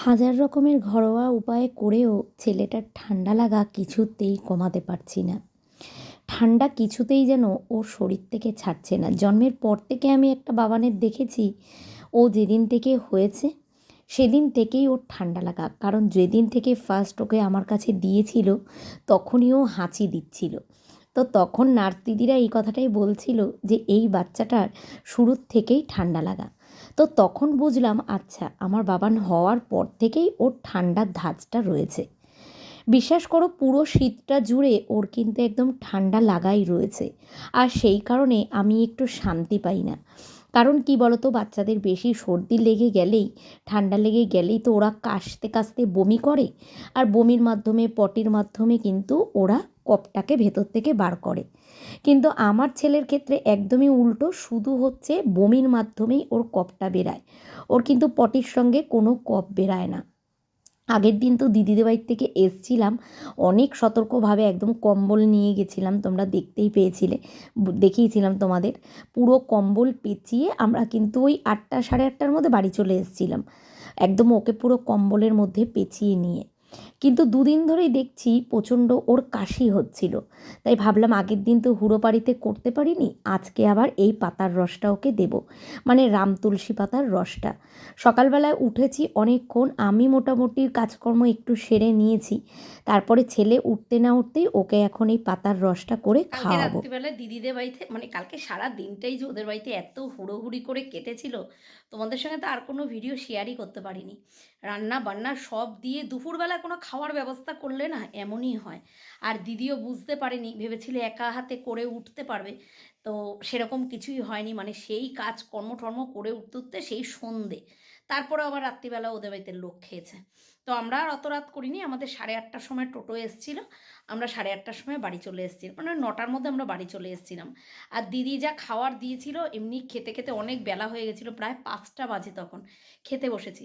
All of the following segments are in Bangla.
হাজার রকমের ঘরোয়া উপায় করেও ছেলেটার ঠান্ডা লাগা কিছুতেই কমাতে পারছি না। ঠান্ডা কিছুতেই যেন ওর শরীর থেকে ছাড়ছে না। জন্মের পর থেকে আমি একটা বাবানের দেখেছি, ও যেদিন থেকে হয়েছে, সেদিন থেকেই ওর ঠান্ডা লাগা। কারণ যেদিন থেকে ফার্স্ট ওকে আমার কাছে দিয়েছিল, তখনই ও হাঁচি দিচ্ছিল। তো তখন নার্স দিদিরা এই কথাটাই বলছিল যে, এই বাচ্চাটার শুরুর থেকেই ঠান্ডা লাগা। তো তখন বুঝলাম আচ্ছা আমার বাবান হওয়ার পর থেকেই ওর ঠান্ডার ধাঁচটা রয়েছে। বিশ্বাস করো, পুরো শীতটা জুড়ে ওর কিন্তু একদম ঠান্ডা লাগাই রয়েছে। আর সেই কারণে আমি একটু শান্তি পাই না। কারণ কি বলতো, বাচ্চাদের বেশি সর্দি লেগে গেলেই, ঠান্ডা লেগে গেলেই তো ওরা কাশতে কাশতে বমি করে। আর বমির মাধ্যমে, পটির মাধ্যমে কিন্তু ওরা কপটাকে ভেতর থেকে বার করে। কিন্তু আমার ছেলের ক্ষেত্রে একদমই উল্টো, শুধু হচ্ছে বমির মাধ্যমেই ওর কপটা বেরায়। ওর কিন্তু পটির সঙ্গে কোনো কপ বেরায় না। আগের দিন তো দিদিদের বাড়ির থেকে এসছিলাম, অনেক সতর্কভাবে একদম কম্বল নিয়ে গেছিলাম, তোমরা দেখতেই পেয়েছিলে দেখিয়েছিলাম তোমাদের। পুরো কম্বল পেঁচিয়ে আমরা কিন্তু ওই আটটা সাড়ে আটটার মধ্যে বাড়ি চলে এসেছিলাম। একদম ওকে পুরো কম্বলের মধ্যে পেঁচিয়ে নিয়ে। কিন্তু দুদিন ধরেই দেখছি প্রচণ্ড ওর কাশি হচ্ছিল। তাই ভাবলাম আগের দিন তো হুড়ো পাড়িতে করতে পারিনি আজকে আবার এই পাতার রসটা ওকে দেব। মানে রাম তুলসী পাতার রসটা। সকালবেলায় উঠেছি অনেকক্ষণ আমি মোটামুটি কাজকর্ম একটু সেরে নিয়েছি। তারপরে ছেলে উঠতে না উঠতেই ওকে এখন এই পাতার রসটা করে খাওয়াবো। রাত্রিবেলা দিদিদের বাড়িতে মানে কালকে সারা দিনটাই যে ওদের বাড়িতে এত হুড়োহুড়ি করে কেটেছিল তোমাদের সঙ্গে তো আর কোনো ভিডিও শেয়ারই করতে পারিনি। রান্না বান্না সব দিয়ে দুপুরবেলা কোনো খাওয়ার ব্যবস্থা করলে না এমনই হয়। আর দিদিও বুঝতে পারেনি, ভেবেছিল একা হাতে করে উঠতে পারবে। তো সেরকম কিছুই হয়নি মানে সেই কাজ কর্মঠর্ম করে উঠতে উঠতে সেই সন্ধে। তারপরে আবার রাত্রিবেলা ওদের বাড়িতে লোক খেয়েছে। তো আমরা আর অত রাত করিনি, আমাদের সাড়ে আটটার সময় টোটো এসেছিল। আমরা সাড়ে আটটার সময় বাড়ি চলে এসেছিলাম। মানে নটার মধ্যে আমরা বাড়ি চলে এসেছিলাম। আর দিদি যা খাওয়ার দিয়েছিল, এমনি খেতে খেতে অনেক বেলা হয়ে গেছিল, প্রায় পাঁচটা বাজে তখন। খেতে বসেছি।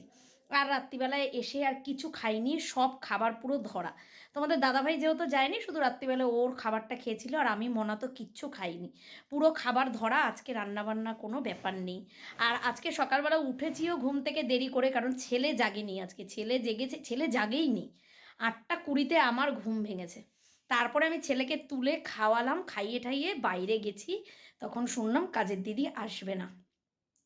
আর রাত্রিবেলায় এসে আর কিছু খাইনি, সব খাবার পুরো ধরা। তোমাদের দাদাভাই যেহেতু যায়নি, শুধু রাত্রিবেলায় ওর খাবারটা খেয়েছিল আর আমি মনা তো কিচ্ছু খাইনি। পুরো খাবার ধরা, আজকে রান্নাবান্না কোনো ব্যাপার নেই। আর আজকে সকালবেলা উঠেছিও ঘুম থেকে দেরি করে, কারণ ছেলে জাগেনি আজকে। ছেলে জেগেছে, ছেলে জাগেই নি। আটটা কুড়িতে আমার ঘুম ভেঙেছে। তারপরে আমি ছেলেকে তুলে খাওয়ালাম, খাইয়ে ঠাইয়ে বাইরে গেছি। তখন শুনলাম কাজের দিদি আসবে না।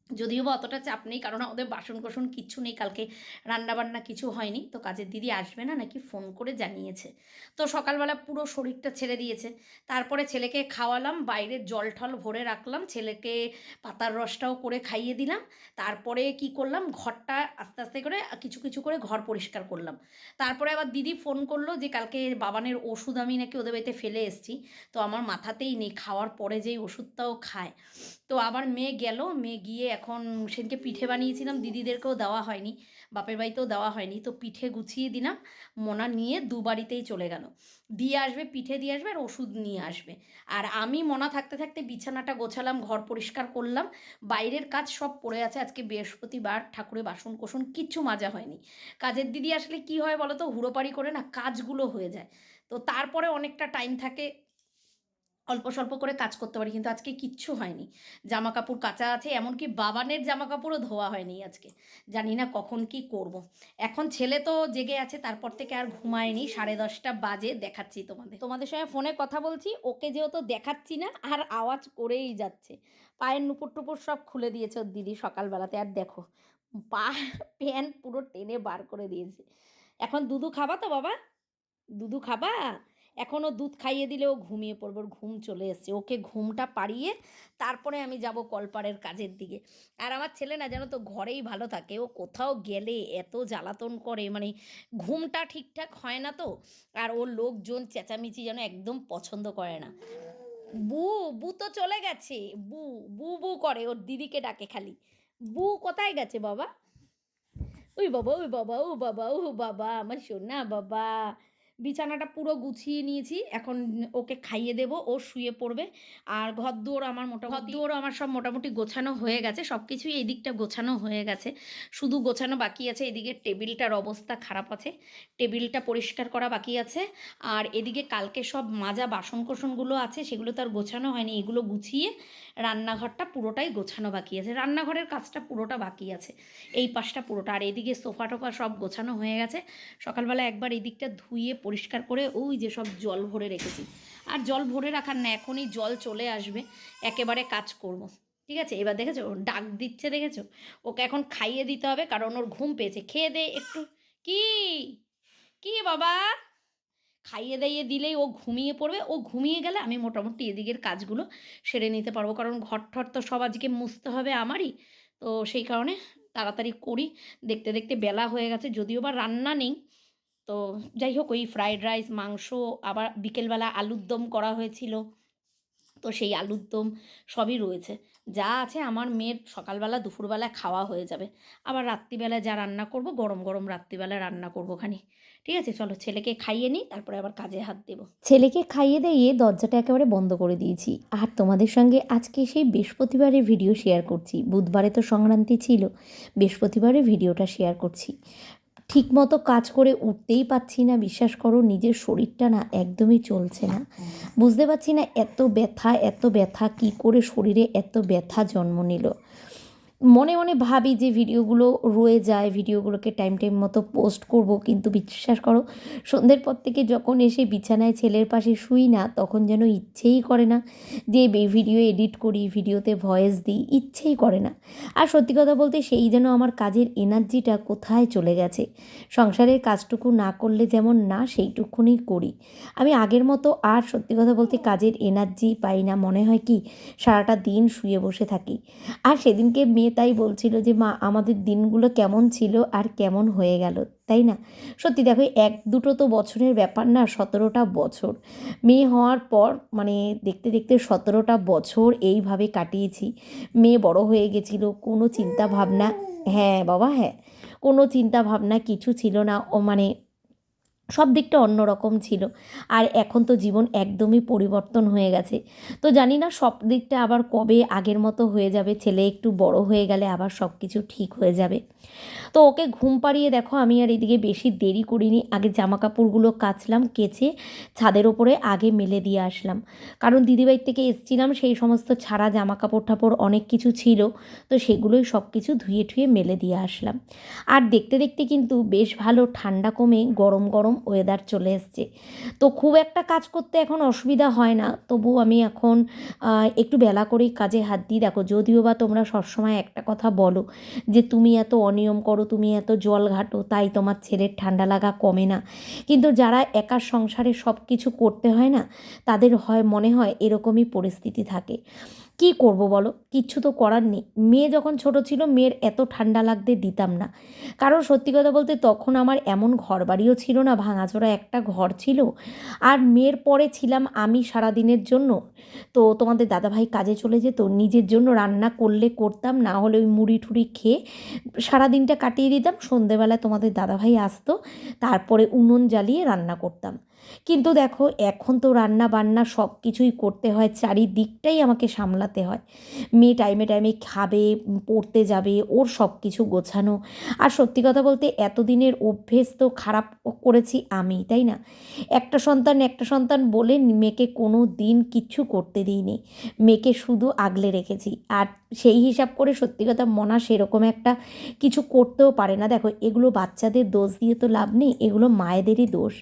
যদিও বা অতটা চাপ নেই, কারণ ওদের বাসন কোসন কিচ্ছু নেই, কালকে রান্নাবান্না কিছু হয়নি, তো কাজের দিদি আসবে না, নাকি ফোন করে জানিয়েছে। তো সকালবেলা পুরো শরীরটা ছেড়ে দিয়েছে। তারপরে ছেলেকে খাওয়ালাম, বাইরে জল ঠল ভরে রাখলাম, ছেলেকে পাতার রসটাও করে খাইয়ে দিলাম। তারপরে কি করলাম, ঘরটা আস্তে আস্তে করে কিছু কিছু করে ঘর পরিষ্কার করলাম। তারপরে আবার দিদি ফোন করল যে, কালকে বাবানের ওষুধ আমি নাকি ওদের বাড়িতে ফেলে এসেছি, তো আমার মাথাতেই নেই, খাওয়ার পরে যেই ওষুধটাও খায়। তো আবার মেয়ে গেল, মেয়ে গিয়ে এখন সেদিনকে পিঠে বানিয়েছিলাম, দিদিদেরকেও দেওয়া হয়নি, বাপের বাড়িতেও দেওয়া হয়নি, তো পিঠে গুছিয়ে দিলাম, মোনা নিয়ে দু বাড়িতেই চলে গেল। দিয়ে আসবে, পিঠে দিয়ে আসবে আর ওষুধ নিয়ে আসবে। আর আমি মনা থাকতে থাকতে বিছানাটা গোছালাম, ঘর পরিষ্কার করলাম, বাইরের কাজ সব পড়ে আছে, আজকে বৃহস্পতিবার ঠাকুরের বাসন কোসন কিচ্ছু মাজা হয়নি। কাজের দিদি আসলে কি হয় বলো তো হুড়োপাড়ি করে না কাজগুলো হয়ে যায়। তো তারপরে অনেকটা টাইম থাকে অল্প স্বল্প করে কাজ করতে পারি, কিন্তু আজকে কিচ্ছু হয়নি। জামা কাপড় কাচা আছে, এমনকি বাবানের জামা কাপড়ও ধোয়া হয়নি আজকে। জানি না কখন কি করব। এখন ছেলে তো জেগে আছে, তারপর থেকে আর ঘুমায়নি, সাড়ে দশটা বাজে, দেখাচ্ছি তোমাদের। তোমাদের সঙ্গে ফোনে কথা বলছি, ওকে যেহেতু দেখাচ্ছি না, আর আওয়াজ করেই যাচ্ছে। পায়ের নুপুর টুপুর সব খুলে দিয়েছে ওর দিদি সকালবেলাতে, আর দেখো, পা প্যান্ট পুরো টেনে বার করে দিয়েছে। এখন দুধু খাবা তো বাবা? দুধু খাবা? এখনও দুধ খাইয়ে দিলে ও ঘুমিয়ে পড়বে, ওর ঘুম চলে এসছে। ওকে ঘুমটা পাড়িয়ে তারপরে আমি যাব কলপাড়ের কাজের দিকে। আর আমার ছেলে না যেন তো ঘরেই ভালো থাকে, ও কোথাও গেলে এত জ্বালাতন করে মানে ঘুমটা ঠিকঠাক হয় না তো। আর ওর লোকজন চেঁচামেচি যেন একদম পছন্দ করে না। বু বু তো চলে গেছে, বু বু বু করে, ওর দিদিকে ডাকে খালি। বু কোথায় গেছে বাবা? ওই বাবা ওই বাবা, ও বাবা ও বাবা, আমার সোনা বাবা। বিছানাটা পুরো গুছিয়ে নিয়েছি। এখন ওকে খাইয়ে দেবো, ও শুয়ে পড়বে। আর ঘর দুয়ার আমার মোটামুটি ঘর দুয়ারও আমার সব মোটামুটি গোছানো হয়ে গেছে সব কিছুই এই দিকটা গোছানো হয়ে গেছে। শুধু গোছানো বাকি আছে, এদিকে টেবিলটার অবস্থা খারাপ আছে। টেবিলটা পরিষ্কার করা বাকি আছে। আর এদিকে কালকে সব মাজা বাসন কোসনগুলো আছে, সেগুলো তো আর গোছানো হয়নি। এগুলো গুছিয়ে রান্নাঘরটা পুরোটাই গোছানো বাকি আছে। রান্নাঘরের কাজটা পুরোটা বাকি আছে। এই পাশটা পুরোটা। আর এদিকে সোফা টোফা সব গোছানো হয়ে গেছে। সকালবেলা একবার এই দিকটা ধুয়ে পরিষ্কার করে ওই যে সব জল ভরে রেখেছি। আর জল ভরে রাখার না, এখনই জল চলে আসবে। একেবারে কাজ করব। ঠিক আছে? এবার দেখেছ? ডাক দিচ্ছে, দেখেছ? ওকে এখন খাইয়ে দিতে হবে, কারণ ওর ঘুম পেয়েছে। খেয়ে দে একটু। কি? কি বাবা? খাইয়ে দাইয়ে দিলেই ও ঘুমিয়ে পড়বে। ও ঘুমিয়ে গেলে আমি মোটামুটি এদিকের কাজগুলো সেরে নিতে পারব। কারণ ঘর ঠর তো সব আজকে মুছতে হবে আমারই। তো সেই কারণে তাড়াতাড়ি করি। দেখতে দেখতে বেলা হয়ে গেছে। যদিও বা রান্না নেই। তো যাই হোক, ওই ফ্রাইড রাইস মাংস, আবার বিকেলবেলা আলুর দম করা হয়েছিল। তো সেই আলুর দম সবই রয়েছে। যা আছে আমার মেয়ের সকালবেলা, দুপুরবেলা খাওয়া হয়ে যাবে। আবার রাত্রিবেলা যা রান্না করব, গরম গরম রাত্রিবেলা রান্না করব খানি। ঠিক আছে? চলো ছেলেকে খাইয়ে নিই, তারপরে আবার কাজে হাত দেবো। ছেলেকে খাইয়ে দিয়ে দরজাটা একেবারে বন্ধ করে দিয়েছি। আর তোমাদের সঙ্গে আজকে সেই বৃহস্পতিবারের ভিডিও শেয়ার করছি। বুধবারে তো সংক্রান্তি ছিল বৃহস্পতিবারে ভিডিওটা শেয়ার করছি। ঠিকমতো কাজ করে উঠতেই পাচ্ছি না, বিশ্বাস করো, নিজের শরীরটা না একদমই চলছে না। বুঝতে পারছি না এত ব্যথা এত ব্যথা, কি করে শরীরে এত ব্যথা জন্ম নিল। মনে মনে ভাবি যে ভিডিওগুলো রয়ে যায়, ভিডিওগুলোকে টাইম টাইম মতো পোস্ট করব, কিন্তু বিশ্বাস করো, সন্ধ্যের পর থেকে যখন এসে বিছানায় ছেলের পাশে শুই না, তখন যেন ইচ্ছেই করে না যে ভিডিও এডিট করি, ভিডিওতে ভয়েস দিই, ইচ্ছেই করে না। আর সত্যি কথা বলতে সেই যেন আমার কাজের এনার্জিটা কোথায় চলে গেছে। সংসারের কাজটুকু না করলে যেমন না, সেইটুকুনি করি। আমি আগের মতো আর সত্যি কথা বলতে কাজের এনার্জি পাই না, মনে হয় কি সারাটা দিন শুয়ে বসে থাকি। আর সেদিনকে মেয়ে তাই বলছিল যে, মা, আমাদের দিনগুলো কেমন ছিল আর কেমন হয়ে গেল, তাই না? সত্যি দেখো এক দুটো তো বছরের ব্যাপার না, সতেরোটা বছর। মেয়ে হওয়ার পর মানে দেখতে দেখতে সতেরোটা বছর এইভাবে কাটিয়েছি। মেয়ে বড় হয়ে গেছিল, কোনো চিন্তা ভাবনা হ্যাঁ বাবা হ্যাঁ। কোনো চিন্তা ভাবনা কিছু ছিল না, ও মানে সব দিকটা অন্যরকম ছিল। আর এখন তো জীবন একদমই পরিবর্তন হয়ে গেছে। তো জানি না সব দিকটা আবার কবে আগের মতো হয়ে যাবে, ছেলে একটু বড় হয়ে গেলে আবার সব কিছু ঠিক হয়ে যাবে। তো ওকে ঘুম পাড়িয়ে দেখো, আমি আর এদিকে বেশি দেরি করিনি। আগে জামা কাপড়গুলো কাচলাম, কেচে ছাদের ওপরে আগে মেলে দিয়ে আসলাম। কারণ দিদিবাড়ির থেকে এসছিলাম, সেই সমস্ত ছাড়া জামা কাপড় টাপড় অনেক কিছু ছিল। তো সেগুলোই সব কিছু ধুয়ে ঠুয়ে মেলে দিয়ে আসলাম। আর দেখতে দেখতে কিন্তু বেশ ভালো, ঠান্ডা কমে গরম গরম ওয়েদার চলে এসছে। তো খুব একটা কাজ করতে এখন অসুবিধা হয় না। তবু আমি এখন একটু বেলা করেই কাজে হাত দিই দেখো, যদিও বা তোমরা সবসময় একটা কথা বলো যে, তুমি এত অনিয়ম করো, তুমি এত জল ঘাটো, তাই তোমার ছেলের ঠান্ডা লাগা কমে না। কিন্তু যারা একার সংসারে সব কিছু করতে হয় না, তাদের হয়, মনে হয় এরকমই পরিস্থিতি থাকে। কি করব বলো? কিচ্ছু তো করার নেই। মেয়ে যখন ছোট ছিল, মেয়ের এত ঠান্ডা লাগতে দিতাম না। কারণ সত্যি কথা বলতে তখন আমার এমন ঘর বাড়িও ছিল না, ভাঙাচোরা একটা ঘর ছিল। আর মেয়ের পরে ছিলাম আমি সারা দিনের জন্য। তো তোমাদের দাদাভাই কাজে চলে যেত, নিজের জন্য রান্না করলে করতাম, না হলে ওই মুড়ি ঠুড়ি খেয়ে সারা দিনটা কাটিয়ে দিতাম। সন্ধেবেলায় তোমাদের দাদাভাই আসতো, তারপরে উনুন জ্বালিয়ে রান্না করতাম। কিন্তু দেখো, এখন তো রান্না বান্না সব কিছুই করতে হয়, চারিদিকটাই আমাকে সামলাতে হয়। মেয়ে টাইমে টাইমে খাবে, পড়তে যাবে, ওর সব কিছু গোছানো। আর সত্যি কথা বলতে এতদিনের অভ্যেস তো খারাপ করেছি আমি, তাই না? একটা সন্তান একটা সন্তান বলে মেয়েকে কোনো দিন কিচ্ছু করতে দিইনি। মেয়েকে শুধু আগলে রেখেছি। আর সেই হিসাব করে সত্যি কথা মনা সেরকম একটা কিছু করতেও পারে না। দেখো, এগুলো বাচ্চাদের দোষ দিয়ে তো লাভ নেই, এগুলো মায়েদেরই দোষ।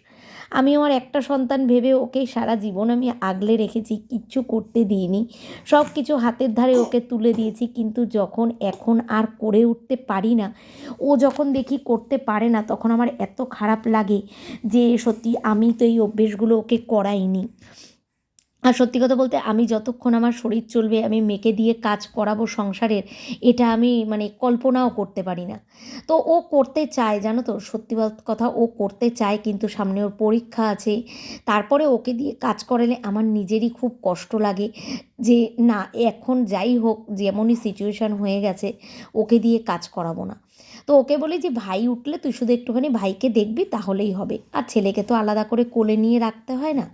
আমি আমার একটা সন্তান ভেবে ওকে সারা জীবন আমি আগলে রেখেছি, কিচ্ছু করতে দিইনি। সব কিছু হাতের ধারে ওকে তুলে দিয়েছি, কিন্তু যখন এখন আর করে উঠতে পারি না, ও যখন দেখি করতে পারে না, তখন আমার এত খারাপ লাগে যে সত্যি আমি তো এই অভ্যেসগুলো ওকে করাইনি। আর সত্যি কথা বলতে আমি যতক্ষণ আমার শরীর চলবে, আমি মেয়েকে দিয়ে কাজ করাবো সংসারের, এটা আমি মানে কল্পনাও করতে পারি না। তো ও করতে চায়, জানো তো, সত্যি কথা, ও করতে চায় কিন্তু সামনে ওর পরীক্ষা আছে। তারপরে ওকে দিয়ে কাজ করালে আমার নিজেরই খুব কষ্ট লাগে যে, না, এখন যাই হোক, যেমনই সিচুয়েশান হয়ে গেছে, ওকে দিয়ে কাজ করাবো না। তো ওকে বলি যে, ভাই, উঠলে তুই শুধু একটুখানি ভাইকে দেখবি, তাহলেই হবে। আর ছেলেকে তো আলাদা করে কোলে নিয়ে রাখতে হয় না।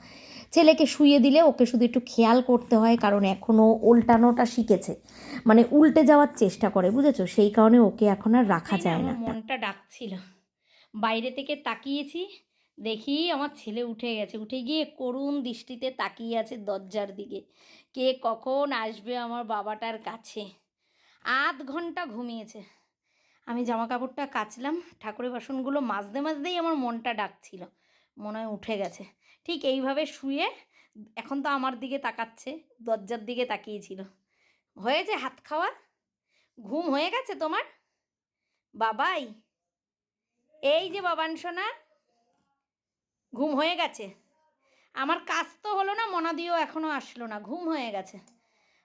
ছেলেকে শুয়ে দিলে ওকে শুধু একটু খেয়াল করতে হয়, কারণ এখনও উল্টানোটা শিখেছে। মানে উল্টে যাওয়ার চেষ্টা করে, বুঝেছ? সেই কারণে ওকে এখন আর রাখা যায় না। মনটা ডাকছিল। বাইরে থেকে তাকিয়েছি, দেখি আমার ছেলে উঠে গেছে। উঠে গিয়ে করুণ দৃষ্টিতে তাকিয়ে আছে দরজার দিকে। কে কখন আসবে আমার বাবাটার কাছে? আধ ঘণ্টা ঘুমিয়েছে। আমি জামা কাপড়টা কাচলাম, ঠাকুরের বাসনগুলো মাজতে মাজতেই আমার মনটা ডাকছিল। মনে হয় উঠে গেছে। ঠিক এইভাবে শুয়ে এখন তো আমার দিকে তাকাচ্ছে, দরজার দিকে তাকিয়েছিল। হয়েছে হাত খাওয়া? ঘুম হয়ে গেছে তোমার? বাবাই, এই যে বাবান সোনা, ঘুম হয়ে গেছে। আমার কাজ তো হলো না মনাদিও এখনও আসলো না, ঘুম হয়ে গেছে।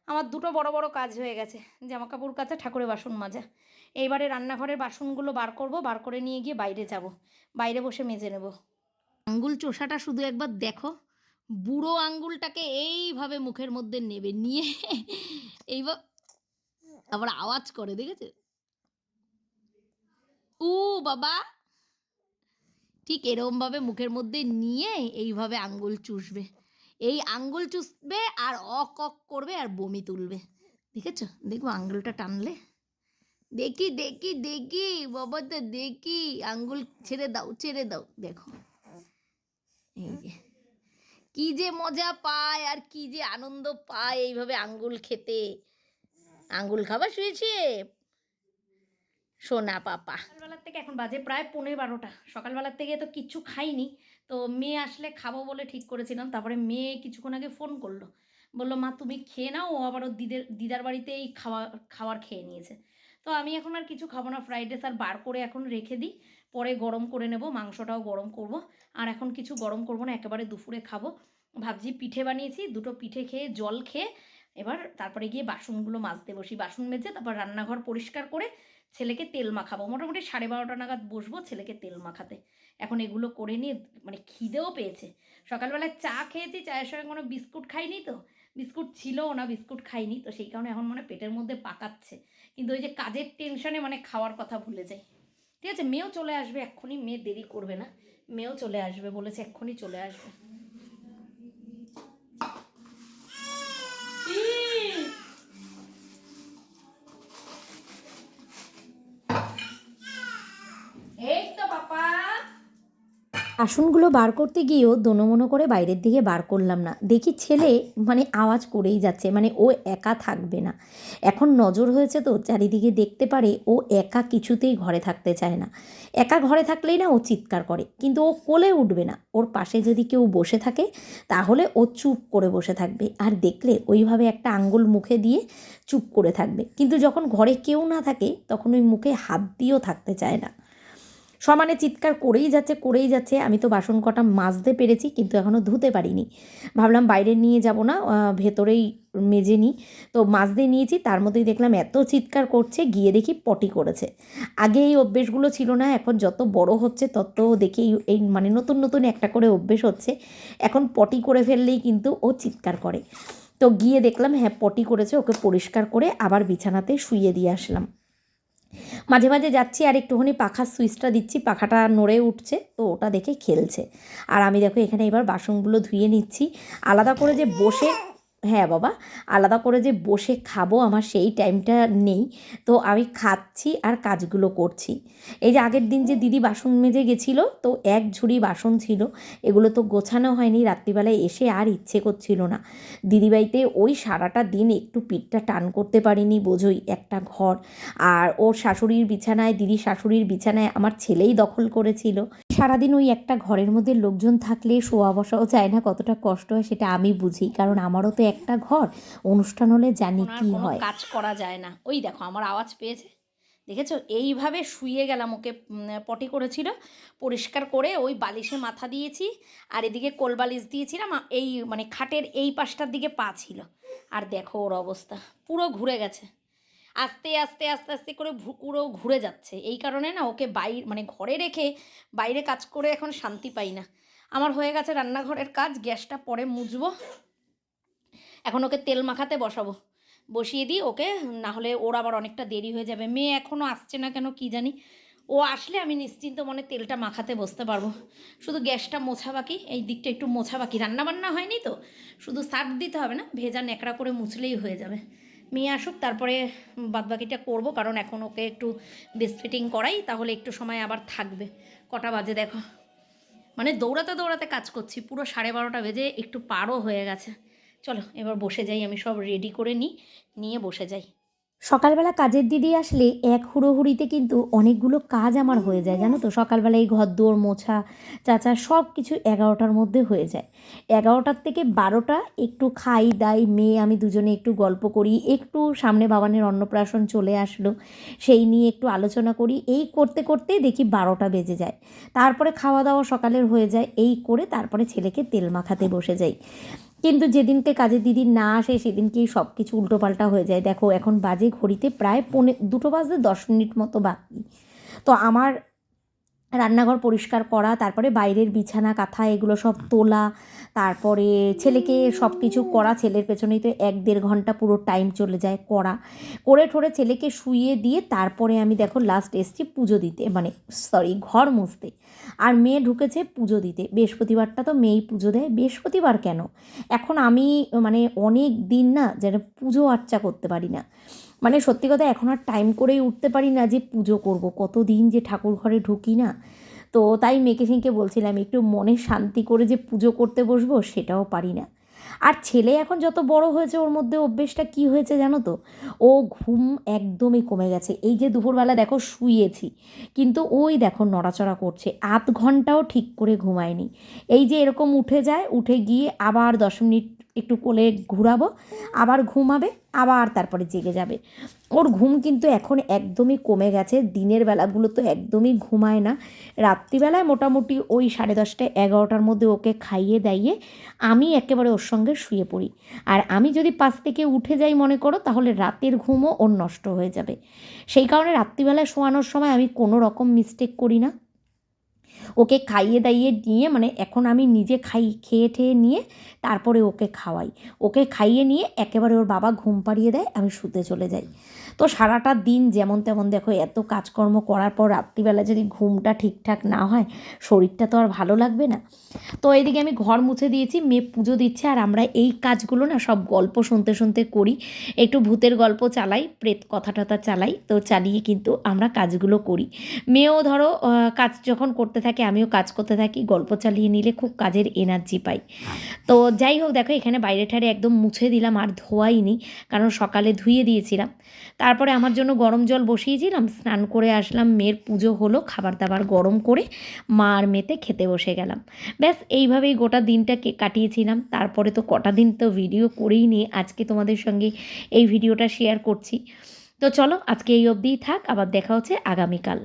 আমার দুটো বড় বড় কাজ হয়ে গেছে জামা কাপড় কাচা, ঠাকুরের বাসন মাজা। এইবারে রান্নাঘরের বাসনগুলো বার করব, বার করে নিয়ে গিয়ে বাইরে যাব। বাইরে বসে মেজে নেব। আঙ্গুল চোষাটা শুধু একবার দেখো। বুড়ো আঙ্গুলটাকে এইভাবে মুখের মধ্যে নেবে, নিয়ে এইবার আবার আওয়াজ করে, দেখেছে? উ বাবা! ঠিক এরমভাবে মুখের মধ্যে নিয়ে এইভাবে আঙ্গুল চুষবে। এই আঙ্গুল চুষবে আর অক অক করবে আর বমি তুলবে। দেখেছ? দেখব আঙ্গুলটা টানলে। দেখি দেখি দেখি, বাবা তো দেখি। আঙ্গুল ছেড়ে দাও ছেড়ে দাও, দেখো। কি যে মজা পায় আর কি যে আনন্দ পায় এইভাবে আঙ্গুল খেতে। আঙ্গুল খাবার শুয়েছে। সোনা পাপা। সকালবেলার থেকে এখন বাজে প্রায় পনেরো বারোটা। সকালবেলার থেকে তো কিচ্ছু খাইনি। তো মেয়ে আসলে খাব বলে ঠিক করেছিলাম। তারপরে মেয়ে কিছুক্ষণ আগে ফোন করল। বলল মা তুমি খেয়ে নাও। ও আবার ওর দিদের দিদার বাড়িতেই খাওয়া খাবার খেয়ে নিয়েছে। তো আমি এখন আর কিছু খাব না। ফ্রাইড রাইস আর বার করে এখন রেখে দিই। পরে গরম করে নেব, মাংসটাও গরম করব। আর এখন কিছু গরম করব না, একেবারে দুপুরে খাব। ভাবছি পিঠে বানিয়েছি, দুটো পিঠে খেয়ে জল খেয়ে এবার তারপরে গিয়ে বাসনগুলো মাজতে বসি। বাসন মেজে তারপর রান্নাঘর পরিষ্কার করে ছেলেকে তেল মাখাবো। মোটামুটি সাড়ে বারোটা নাগাদ বসবো ছেলেকে তেল মাখাতে। এখন এগুলো করে নিয়ে মানে খিদেও পেয়েছে। সকালবেলায় চা খেয়েছি, চায়ের সঙ্গে কোনো বিস্কুট খাইনি তো। বিস্কুট ছিলও না, বিস্কুট খাইনি। তো সেই কারণে এখন মানে পেটের মধ্যে পাকাচ্ছে। কিন্তু ওই যে কাজের টেনশনে মানে খাওয়ার কথা ভুলে যাই। ঠিক আছে, মেয়েও চলে আসবে, এক্ষুনি মেয়ে দেরি করবে না। মেয়েও চলে আসবে বলেছে, এক্ষুনি চলে আসবে। বাসনগুলো বার করতে গিয়েও দোনোমনো করে বাইরের দিকে বার করলাম না। দেখি ছেলে মানে আওয়াজ করেই যাচ্ছে মানে ও একা থাকবে না। এখন নজর হয়েছে তো, চারিদিকে দেখতে পারে ও একা কিছুতেই ঘরে থাকতে চায় না। একা ঘরে থাকলেই না ও চিৎকার করে, কিন্তু ও কোলে উঠবে না। ওর পাশে যদি কেউ বসে থাকে, তাহলে ও চুপ করে বসে থাকবে। আর দেখলে ওইভাবে একটা আঙ্গুল মুখে দিয়ে চুপ করে থাকবে। কিন্তু যখন ঘরে কেউ না থাকে, তখন ওই মুখে হাত দিয়েও থাকতে চায় না। সমানে চিৎকার করেই যাচ্ছে করেই যাচ্ছে। আমি তো বাসন কটা মাজতে পেরেছি, কিন্তু এখনও ধুতে পারিনি। ভাবলাম বাইরে নিয়ে যাব না ভেতরেই মেজে নিই। তো মাজতে নিয়েছি, তার মধ্যেই দেখলাম এত চিৎকার করছে, গিয়ে দেখি পটি করেছে। আগে এই অভ্যেসগুলো ছিল না, এখন যত বড় হচ্ছে, তত দেখি এই- মানে নতুন নতুন একটা করে অভ্যেস হচ্ছে। এখন পটি করে ফেললেই কিন্তু ও চিৎকার করে। তো গিয়ে দেখলাম হ্যাঁ পটি করেছে, ওকে পরিষ্কার করে আবার বিছানাতে শুইয়ে দিয়ে আসলাম। মাঝে মাঝে যাচ্ছি আর একটুখানি পাখার সুইচটা দিচ্ছি, পাখাটা নড়ে উঠছে, তো ওটা দেখে খেলছে। আর আমি দেখো এখানে এবার বাসনগুলো ধুয়ে নিচ্ছি। আলাদা করে যে বসে হ্যাঁ বাবা, আলাদা করে যে বসে খাব আমার সেই টাইমটা নেই। তো আমি খাচ্ছি আর কাজগুলো করছি। এই যে আগের দিন যে দিদি বাসন মেজে গেছিল, তো এক ঝুড়ি বাসন ছিল, এগুলো তো গোছানো হয়নি, রাত্রিবেলায় এসে আর ইচ্ছে করছিল না। দিদিবাড়িতে ওই সারাটা দিন একটু পিঠটা টান করতে পারিনি বোঝোই, একটা ঘর। আর ওর শাশুড়ির বিছানায়, দিদি শাশুড়ির বিছানায় আমার ছেলেই দখল করেছিল। সারাদিন ওই একটা ঘরের মধ্যে লোকজন থাকলে শোয়া বসাও যায় না, কতটা কষ্ট হয় সেটা আমি বুঝি, কারণ আমারও তো একটা ঘর অনুষ্ঠান হলে জানি কি হয়। কাজ করা যায় না। ওই দেখো আমার আওয়াজ পেয়েছে? দেখেছ? এইভাবে শুয়ে গেলাম ওকে পটি করেছিল পরিষ্কার করে ওই বালিশে মাথা দিয়েছি আর এদিকে কোল বালিশ দিয়েছিলাম এই মানে খাটের এই পাশটার দিকে পা ছিল। আর দেখো ওর অবস্থা পুরো ঘুরে গেছে। আস্তে আস্তে আস্তে আস্তে করে পুরো ঘুরে যাচ্ছে। এই কারণে না ওকে বাইরে মানে ঘরে রেখে বাইরে কাজ করে এখন শান্তি পাই না। আমার হয়ে গেছে রান্নাঘরের কাজ গ্যাসটা পরে মুছবো। এখন ওকে তেল মাখাতে বসাবো। বসিয়ে দিই, ওকে না হলে ওর আবার অনেকটা দেরি হয়ে যাবে। মেয়ে এখনও আসছে না কেন কি জানি। ও আসলে আমি নিশ্চিন্ত মনে তেলটা মাখাতে বসতে পারব। শুধু গ্যাসটা মোছা বাকি, এই দিকটা একটু মোছা বাকি। রান্না বান্না হয়নি তো? শুধু সার্ফ দিতে হবে না, ভেজা ন্যাকড়া করে মুছলেই হয়ে যাবে। মেয়ে আসুক, তারপরে বাদবাকিটা করব, কারণ এখন ওকে একটু ফিটিং করাই, তাহলে একটু সময় আবার থাকবে। কটা বাজে দেখো। মানে দৌড়াতে দৌড়াতে কাজ করছি, পুরো সাড়ে বারোটা বেজে একটু পারও হয়ে গেছে। চলো, এবার বসে যাই, আমি সব রেডি করে নিই, নিয়ে বসে যাই। সকালবেলা কাজের দিদি আসলে এক হুড়োহুড়িতে কিন্তু অনেকগুলো কাজ আমার হয়ে যায়, জানো তো? সকালবেলা এই ঘর দোর মোছা, চাচা সব কিছু এগারোটার মধ্যে হয়ে যায়। এগারোটার থেকে বারোটা, একটু খাই, দাই, মেয়ে, আমি দুজনে একটু গল্প করি, একটু সামনে বাবানের অন্নপ্রাশন চলে আসলো, সেই নিয়ে একটু আলোচনা করি, এই করতে করতে দেখি বারোটা বেজে যায়। তারপরে খাওয়া দাওয়া সকালের হয়ে যায়, এই করে তারপরে ছেলেকে তেল মাখাতে বসে যাই। কিন্তু যেদিনকে কাজের দিদি না আসে, সেদিনকেই সব কিছু উল্টোপাল্টা হয়ে যায়। দেখো, এখন বাজে ঘড়িতে প্রায় পনে দুটো বাজতে দশ মিনিট মতো বাকি। তো আমার রান্নাঘর পরিষ্কার করা, তারপরে বাইরের বিছানা, কাঁথা এগুলো সব তোলা, তারপরে ছেলেকে সব কিছু করা, ছেলের পেছনেই তো এক দেড় ঘণ্টা পুরো টাইম চলে যায় করা। করে ঠোরে ছেলেকে শুইয়ে দিয়ে তারপরে আমি দেখো লাস্ট এসছি পুজো দিতে মানে সরি ঘর মুছতে। আর মেয়ে ঢুকেছে পুজো দিতে। বৃহস্পতিবারটা তো মেয়েই পুজো দেয়, বৃহস্পতিবার কেন? এখন আমি মানে অনেক দিন না যেন পুজো আর্চা করতে পারি না। মানে সত্যি কথা এখন আর টাইম করেই উঠতে পারি না যে পুজো করব। কত দিন যে ঠাকুর ঘরে ঢুকি না? তো তাই মেয়েকে সেঁকে বলছিলাম, একটু মনে শান্তি করে যে পুজো করতে বসবো সেটাও পারি না। আর ছেলে এখন যত বড় হয়েছে, ওর মধ্যে অভ্যেসটা কি হয়েছে জানো তো? ও ঘুম একদমই কমে গেছে। এই যে দুপুরবেলা দেখো শুয়েছি, কিন্তু ওই দেখো নড়াচড়া করছে। আধ ঘন্টাও ঠিক করে ঘুমায়নি। এই যে এরকম উঠে যায়, উঠে গিয়ে আবার দশ মিনিট একটু কোলে ঘুরাবো, আবার ঘুমাবে, আবার তারপরে জেগে যাবে। ওর ঘুম কিন্তু এখন একদমই কমে গেছে, দিনের বেলাগুলো তো একদমই ঘুমায় না। রাত্রিবেলায় মোটামুটি ওই সাড়ে দশটা, এগারোটার মধ্যে ওকে খাইয়ে দাইয়ে আমি একেবারে ওর সঙ্গে শুয়ে পড়ি। আর আমি যদি পাশ থেকে উঠে যাই মনে করো, তাহলে রাতের ঘুমও ওর নষ্ট হয়ে যাবে। সেই কারণে রাত্রিবেলায় শোয়ানোর সময় আমি কোনো রকম মিস্টেক করি না। ওকে খাইয়ে দাইয়ে নিয়ে মানে এখন আমি নিজে খাই, খেয়ে ঠেয়ে নিয়ে তারপরে ওকে খাওয়াই। ওকে খাইয়ে নিয়ে একেবারে ওর বাবা ঘুম পাড়িয়ে দেয়, আমি শুতে চলে যাই। তো সারাটা দিন যেমন তেমন দেখো এত কাজকর্ম করার পর রাত্রিবেলা যদি ঘুমটা ঠিকঠাক না হয়, শরীরটা তো আর ভালো লাগবে না। তো এদিকে আমি ঘর মুছে দিয়েছি, মেয়ে পুজো দিচ্ছে আর আমরা এই কাজগুলো না সব গল্প শুনতে শুনতে করি। একটু ভূতের গল্প চালাই, প্রেত কথা টথা চালাই, তো চালিয়ে কিন্তু আমরা কাজগুলো করি। মেয়েও ধরো কাজ যখন করতে থাকে, আমিও কাজ করতে থাকি, গল্প চালিয়ে নিলে খুব কাজের এনার্জি পাই। তো যাই হোক, দেখো এখানে বাইরে ঠারে একদম মুছে দিলাম, আর ধোয়াইনি, কারণ সকালে ধুয়ে দিয়েছিলাম। তারপরে আমার জন্য গরম জল বসিয়েছিলাম, স্নান করে আসলাম, মেয়ের পুজো হলো, খাবার দাবার গরম করে মা আর মেতে খেতে বসে গেলাম। ব্যাস, এইভাবেই গোটা দিনটাকে কাটিয়েছিলাম। তারপরে তো কটা দিন তো ভিডিও করেই নিয়ে আজকে তোমাদের সঙ্গে এই ভিডিওটা শেয়ার করছি। তো চলো, আজকে এই অবধিই থাক, আবার দেখা হচ্ছে আগামীকাল।